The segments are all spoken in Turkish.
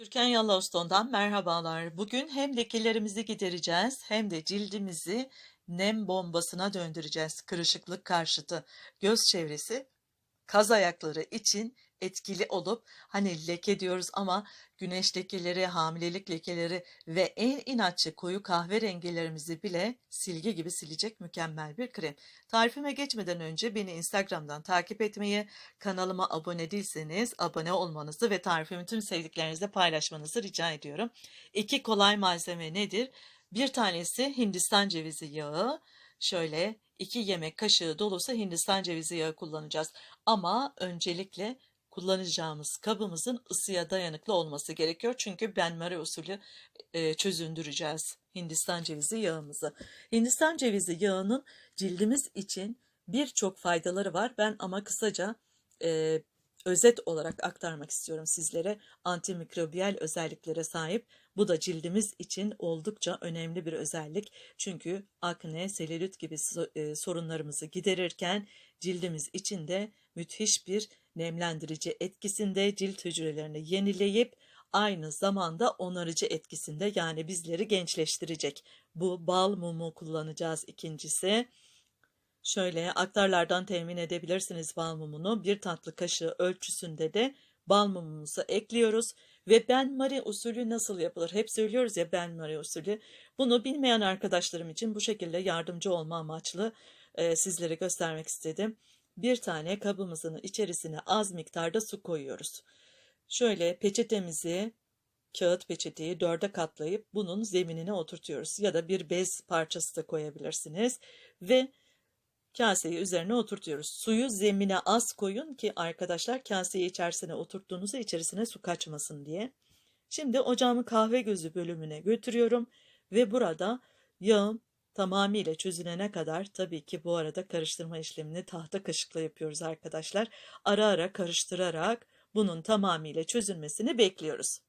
Türkan Yallovstone'dan merhabalar. Bugün hem lekelerimizi gidereceğiz hem de cildimizi nem bombasına döndüreceğiz. Kırışıklık karşıtı göz çevresi kaz ayakları için etkili olup hani leke diyoruz ama güneş lekeleri, hamilelik lekeleri ve en inatçı koyu kahverengilerimizi bile silgi gibi silecek mükemmel bir krem. Tarifime geçmeden önce beni Instagram'dan takip etmeyi, kanalıma abone değilseniz abone olmanızı ve tarifimi tüm sevdiklerinizle paylaşmanızı rica ediyorum. İki kolay malzeme nedir? Bir tanesi Hindistan cevizi yağı. Şöyle 2 yemek kaşığı dolusu Hindistan cevizi yağı kullanacağız. Ama öncelikle kullanacağımız kabımızın ısıya dayanıklı olması gerekiyor. Çünkü benmari usulü e, çözündüreceğiz Hindistan cevizi yağımızı. Hindistan cevizi yağının cildimiz için birçok faydaları var. Ben ama kısaca e, özet olarak aktarmak istiyorum sizlere. Antimikrobiyal özelliklere sahip. Bu da cildimiz için oldukça önemli bir özellik. Çünkü akne, selülit gibi e, sorunlarımızı giderirken cildimiz için de müthiş bir nemlendirici etkisinde cilt hücrelerini yenileyip aynı zamanda onarıcı etkisinde yani bizleri gençleştirecek. Bu bal mumu kullanacağız ikincisi. Şöyle aktarlardan temin edebilirsiniz bal mumunu. Bir tatlı kaşığı ölçüsünde de bal mumumuzu ekliyoruz. Ve ben Marie usulü nasıl yapılır? Hep söylüyoruz ya ben Marie usulü. Bunu bilmeyen arkadaşlarım için bu şekilde yardımcı olma amaçlı e, sizlere göstermek istedim. Bir tane kabımızın içerisine az miktarda su koyuyoruz. Şöyle peçetemizi kağıt peçeteyi dörde katlayıp bunun zeminine oturtuyoruz. Ya da bir bez parçası da koyabilirsiniz. Ve kaseyi üzerine oturtuyoruz. Suyu zemine az koyun ki arkadaşlar kaseyi içerisine oturttuğunuzda içerisine su kaçmasın diye. Şimdi ocağımı kahve gözü bölümüne götürüyorum ve burada yağım tamamıyla çözülene kadar tabii ki bu arada karıştırma işlemini tahta kaşıkla yapıyoruz arkadaşlar. Ara ara karıştırarak bunun tamamıyla çözülmesini bekliyoruz.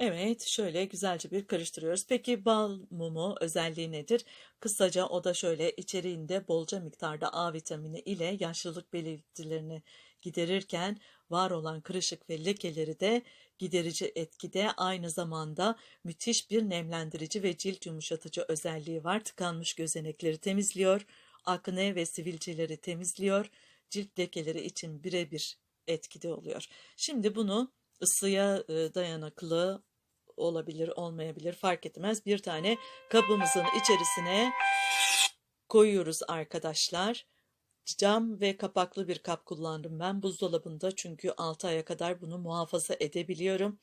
Evet, şöyle güzelce bir karıştırıyoruz. Peki bal mumu özelliği nedir? Kısaca o da şöyle içeriğinde bolca miktarda A vitamini ile yaşlılık belirtilerini giderirken var olan kırışık ve lekeleri de giderici etkide aynı zamanda müthiş bir nemlendirici ve cilt yumuşatıcı özelliği var. Tıkanmış gözenekleri temizliyor, akne ve sivilceleri temizliyor, cilt lekeleri için birebir etkide oluyor. Şimdi bunu ısıya dayanıklı olabilir, olmayabilir fark etmez. Bir tane kabımızın içerisine koyuyoruz arkadaşlar. Cam ve kapaklı bir kap kullandım ben buzdolabında çünkü 6 aya kadar bunu muhafaza edebiliyorum.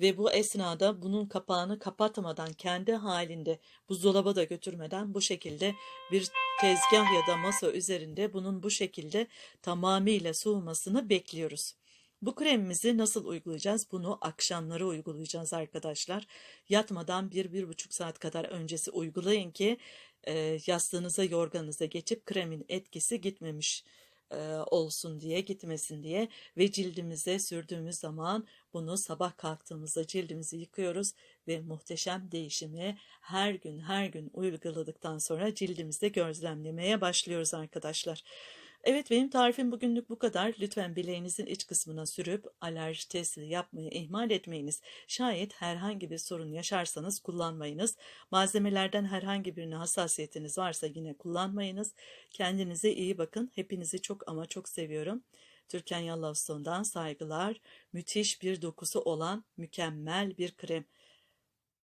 Ve bu esnada bunun kapağını kapatmadan kendi halinde buzdolaba da götürmeden bu şekilde bir tezgah ya da masa üzerinde bunun bu şekilde tamamıyla soğumasını bekliyoruz. Bu kremimizi nasıl uygulayacağız? Bunu akşamları uygulayacağız arkadaşlar. Yatmadan 1-1,5 saat kadar öncesi uygulayın ki e, yastığınıza yorganınıza geçip kremin etkisi gitmemiş e, olsun diye gitmesin diye ve cildimize sürdüğümüz zaman bunu sabah kalktığımızda cildimizi yıkıyoruz ve muhteşem değişimi her gün her gün uyguladıktan sonra cildimizde gözlemlemeye başlıyoruz arkadaşlar. Evet benim tarifim bugünlük bu kadar. Lütfen bileğinizin iç kısmına sürüp alerji testi yapmayı ihmal etmeyiniz. Şayet herhangi bir sorun yaşarsanız kullanmayınız. Malzemelerden herhangi birine hassasiyetiniz varsa yine kullanmayınız. Kendinize iyi bakın. Hepinizi çok ama çok seviyorum. Türkan Yallavson'dan saygılar. Müthiş bir dokusu olan mükemmel bir krem.